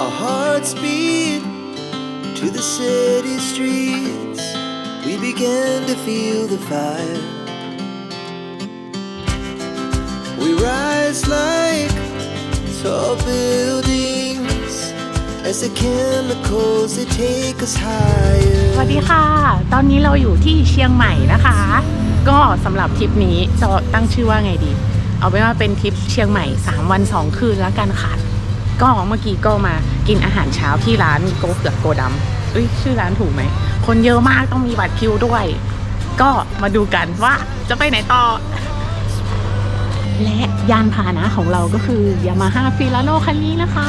Our hearts beat to the city streets. We began to feel the fire. We rise like tall buildings as the chemicals they take us ส higher. วัสดีค่ะ ตอนนี้เราอยู่ที่เชียงใหม่นะคะ ก็สำหรับทริปนี้จะตั้งชื่อว่าไงดี เอาเป็นว่าเป็นทริปเชียงใหม่ 3 วัน 2 คืนแล้วกันค่ะ ก็เมื่อกี้ก็มากินอาหารเช้าที่ร้านโกเผือกโกดำเอ้ยชื่อร้านถูกไหม คนเยอะมากต้องมีบัตรคิวด้วย ก็มาดูกันว่าจะไปไหนต่อ และยานพาหนะของเราก็คือยามาฮ่าฟิลาโนคันนี้นะคะ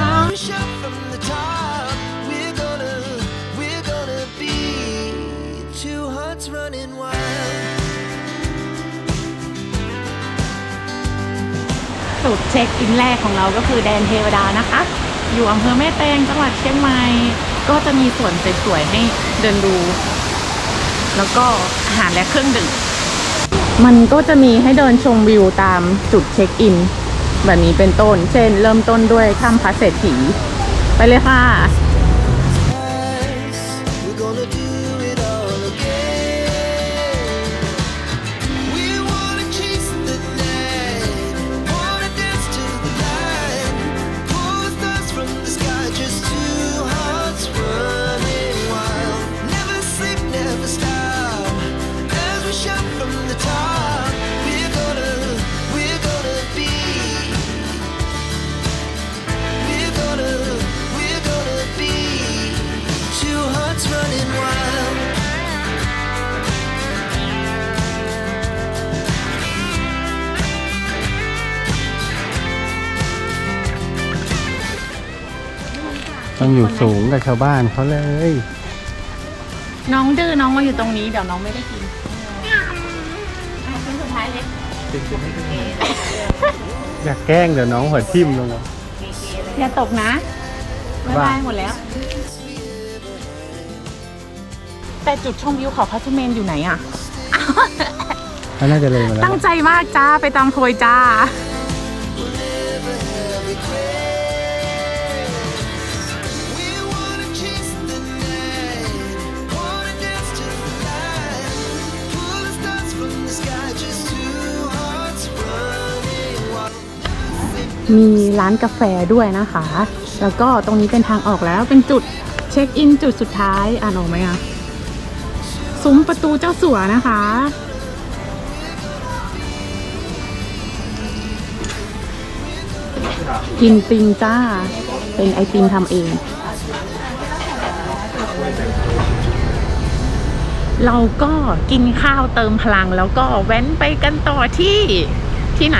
จุดเช็คอินแรกของเราก็คือแดนเทวดานะคะ อยู่อำเภอแม่แตงจังหวัดเชียงใหม่ ก็จะมีสวนสวยๆให้เดินดู แล้วก็อาหารและเครื่องดื่มมันก็จะมีให้เดินชมวิวตามจุดเช็คอิน แบบนี้เป็นต้น เช่น เริ่มต้นด้วยถ้ำพระเศรษฐี ไปเลยค่ะ ต้องอยู่สูงกับชาวบ้านเขาเลย น้องดื้อน้องมาอยู่ตรงนี้เดี๋ยวน้องไม่ได้กินอะเป็นสุดท้ายเลยอยากแกล้งเดี๋ยวน้องหัวทิ่มลงมา อย่าตกนะไม่ว่าได้หมดแล้ว แต่จุดชมวิวเขาพัทเมนอยู่ไหนอะเขาน่าจะเลยมาแล้วตั้งใจมากจ้าไปตามโพยจ้า มีร้านกาแฟด้วยนะคะ แล้วก็ตรงนี้เป็นทางออกแล้วเป็นจุดเช็คอินจุดสุดท้ายอ่านออกไหมอะซุ้มประตูเจ้าสัวนะคะ กินติมจ้า เป็นไอติมทำเอง เราก็กินข้าวเติมพลังแล้วก็แว้นไปกันต่อที่ที่ไหน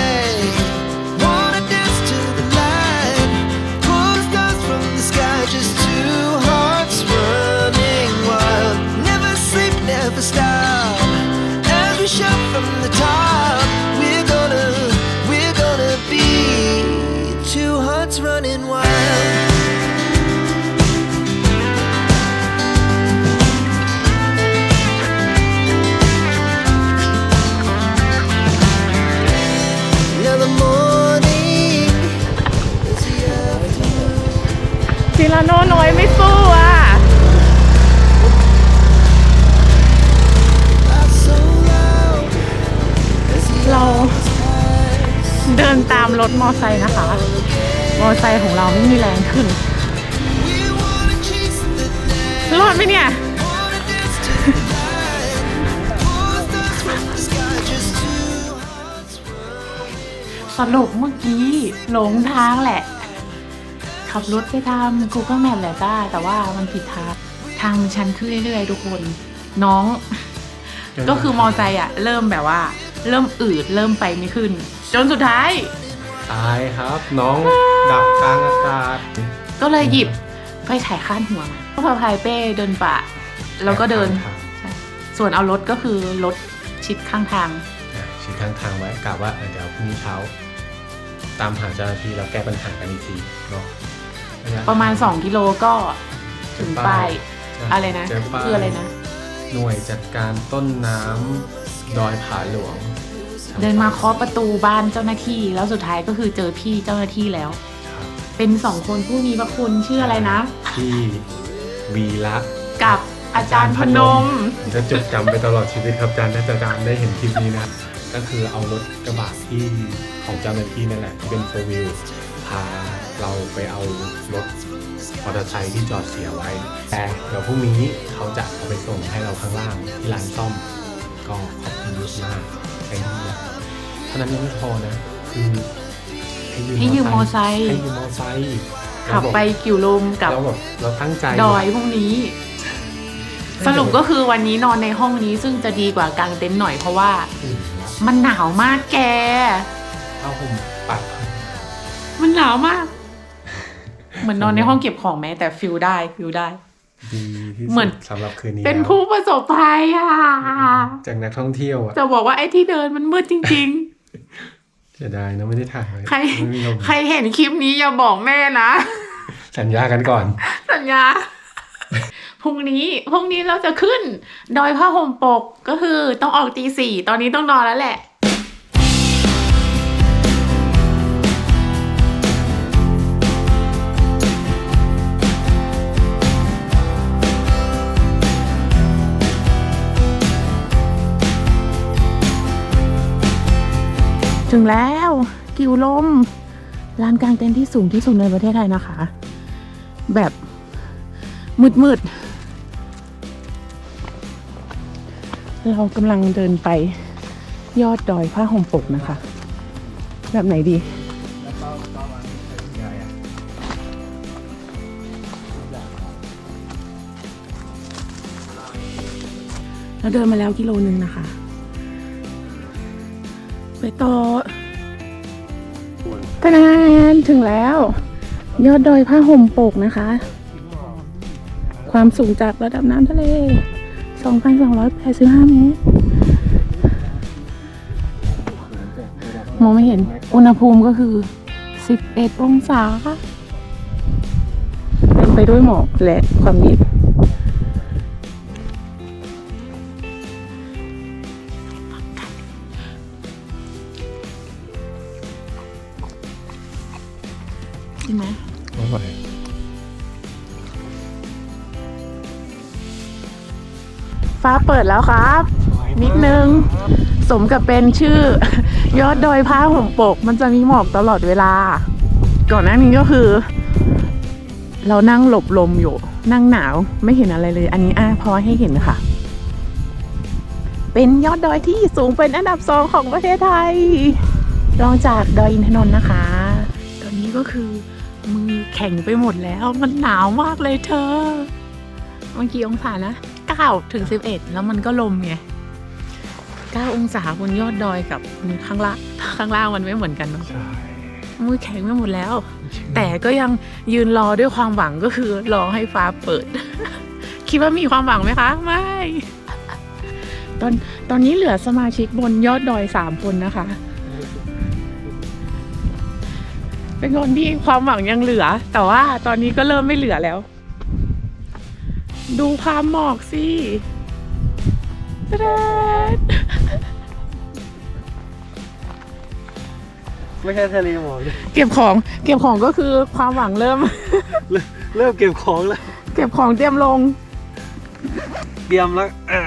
เดินตามรถมอไซค์นะคะ มอไซค์ของเราไม่มีแรงขึ้น We wanna chase the night, รอดไหมเนี่ย wanna dance to the light, pull the stars from the sky, just two hearts running. สรุปเมื่อกี้หลงทางแหละ ขับรถไปตาม Google Map แหละจ้า แต่ว่ามันผิดทาง ทางมันชันขึ้นเรื่อยๆ ทุกคน น้อง ก็คือมอไซค์อะเริ่มแบบว่า เริ่มอืดเริ่มไปไม่ขึ้น จนสุดท้าย ตายครับ น้องดับกลางอากาศ ก็เลยหยิบไฟฉายข้านหัวมาก็พาพายเป้เดินป่า แล้วก็เดินครับใช่ส่วนเอารถก็คือรถชิดข้างทางอะชี้ทางทางไว้กะว่าเออเดี๋ยวพรุ่งนี้เช้า ตามหาเจ้าหน้าที่แล้วแก้ปัญหากันอีกทีเนาะประมาณ 2 กิโลก็ถึงป้ายใช่อะไรนะเจป้ายคืออะไรนะ หน่วยจัดการต้นน้ำดอยผาหลวง เดินมาเคาะประตูบ้านเจ้าหน้าที่ แล้วสุดท้ายก็คือเจอพี่เจ้าหน้าที่แล้วครับเป็นสองคนผู้มีพระคุณชื่ออะไรนะที่วีระกับอาจารย์พนมผมจะจดจำไปตลอดชีวิตครับอาจารย์ถ้าอาจารย์ได้เห็นคลิปนี้นะก็คือเอารถกระบะที่ของเจ้าหน้าที่นั่นแหละที่เป็นโฟวิลพาเราไปเอารถมอเตอร์ไซค์ที่จอดเสียไว้ แต่เดี๋ยวพรุ่งนี้เขาจะเอาไปส่งให้เราข้างล่างที่ร้านซ่อมก็ขอบคุณมาก ไอ้นี่เท่านั้นยังไม่พอนะคือให้ยืมมอไซค์ให้ยืมมอไซค์ขับไปกิ่วลมกับเราแบบเราตั้งใจดอยพวกนี้ สรุปก็คือวันนี้นอนในห้องนี้ซึ่งจะดีกว่ากางเต็นท์หน่อยเพราะว่าอืมมันหนาวมากแกเอาผมปัดมันหนาวมาก เหมือนนอนในห้องเก็บของแม้แต่ฟิลได้ฟิลได้ ดีที่เหมืสุอนดสำหรับคืนนี้เป็นแล้วผู้ประสบภัยอะ จากนักท่องเที่ยวอะจะบอกว่าไอ้ที่เดินมันมืดจริงเสียดายนะไม่ได้ถ่ายไว้ๆใครไม่มีลมใครเห็นคลิปนี้อย่าบอกแม่นะ สัญญากันก่อน สัญญาพรุ่งนี้พรุ่งนี้เราจะขึ้น ดอยผ้าห่มปกก็คือต้องออกตีสี่ตอนนี้ต้องนอนแล้วแหละ ถึงแล้วกิวลมลานกลางเต็นท์ที่สูงที่สุดในประเทศไทยนะคะ แบบมืดมืดๆเรากำลังเดินไปยอดดอยผ้าห่มปกนะคะ แบบไหนดี เราเดินมาแล้วกิโลนึงนะคะ ไปต่อตะนานถึงแล้ว ยอดดอยผ้าห่มปกนะคะ ความสูงจากระดับน้ำทะเล 2,285 เมตร มองไม่เห็น อุณหภูมิก็คือ 11 องศาเป็นไปด้วยหมอกและความเย็น ฟ้าเปิดแล้วครับ นิดนึง สมกับเป็นชื่อ ยอดดอยผ้าห่มปก มันจะมีหมอกตลอดเวลา ก่อนหน้านี้ก็คือ เรานั่งหลบลมอยู่ นั่งหนาวไม่เห็นอะไรเลย อันนี้อะพอให้เห็นค่ะ เป็นยอดดอยที่สูงเป็นอันดับสองของประเทศไทย รองจากดอยอินทนนท์นะคะ ตอนนี้ก็คือมือแข็งไปหมดแล้ว มันหนาวมากเลยเธอเมื่อกี้องศานะ 9ถึง 11 แล้วมันก็ลมไง 9 องศาบนยอดดอยกับข้างล่างข้างล่างมันไม่เหมือนกันเนาะใช่มือแข็งไปหมดแล้ว แต่ก็ยังยืนรอด้วยความหวังก็คือรอให้ฟ้าเปิด คิดว่ามีความหวังไหมคะ ไม่ ตอนตอนนี้เหลือสมาชิกบนยอดดอยสามคนนะคะ เป็นคนที่ความหวังยังเหลือ แต่ว่าตอนนี้ก็เริ่มไม่เหลือแล้ว ดูความหมอกสิตะเดดไม่ใช่ทะเลหมอกดิเก็บของ เก็บของก็คือความหวังเริ่ม เริ่มเก็บของแล้ว เก็บของเตรียมลง เตรียมแล้วอ่า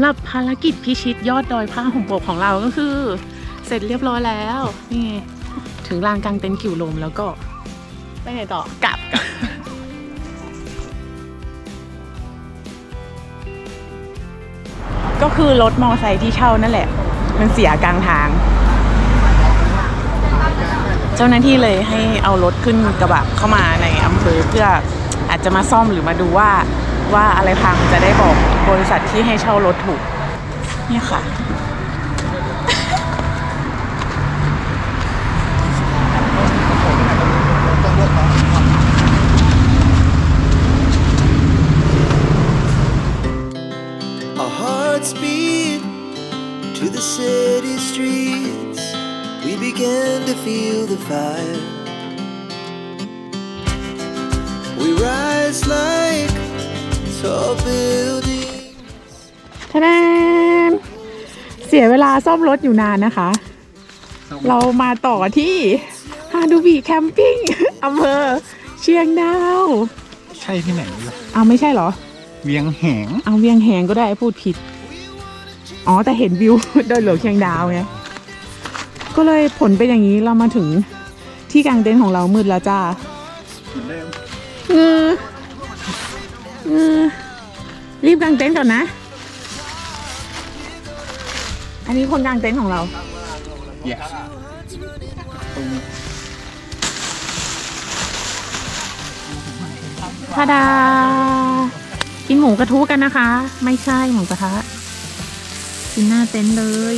ำหรับภารกิจพิชิตยอดดอยผ้าห่มปกของเราก็คือ เสร็จเรียบร้อยแล้ว นี่ ถึงลานกลางเต็นท์กิ่วลมแล้วก็ ไปไหนต่อกลับก็คือรถมอไซค์ที่เช่านั่นแหละ มันเสียกลางทาง เจ้าหน้าที่เลยให้เอารถขึ้นกระบะเข้ามาในอำเภอเพื่ออาจจะมาซ่อมหรือมาดูว่า ว่าอะไรพังจะได้บอกบริษัทที่ให้เช่ารถถูกเนี่ยค่ะ Our hearts beat to the city streets. We began to feel the fire. We rise like tall buildings. ทะแนนเสียเวลาซ่อมรถอยู่นานนะคะ เรามาต่อที่ฮาดูบีแคมปิ้งอำเภอเชียงดาว ใช่ที่ไหนล่ะเอาไม่ใช่เหรอ เวียงแหงเอาเวียงแหงก็ได้พูดผิด อ๋อแต่เห็นวิวดอยหลวงเชียงดาวไง ก็เลยผลเป็นอย่างนี้เรามาถึงที่กลางเต็นท์ของเรามืดแล้วจ้าเหมือนเดิมเออเออ รีบกางเต็นท์ก่อนนะ อันนี้คนกางเต็นท์ของเราอย่าตรงทาดา กินหมูกระทุกันนะคะ ไม่ใช่หมูกระทะกินหน้าเต็นท์เลย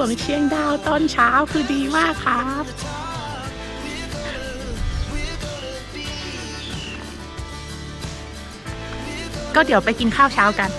วงเชียงดาวตอนเช้าคือดีมากครับก็เดี๋ยวไปกินข้าวเช้ากัน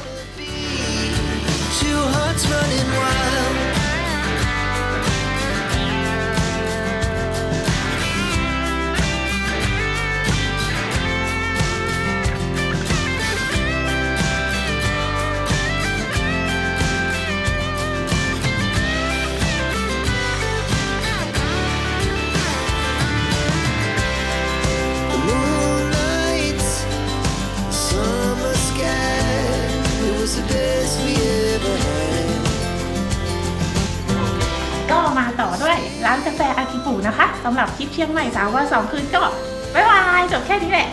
อากิปุนะคะสำหรับคลิปเชียงใหม่สามวันสองคืนก็บ๊ายบายจบแค่นี้แหละ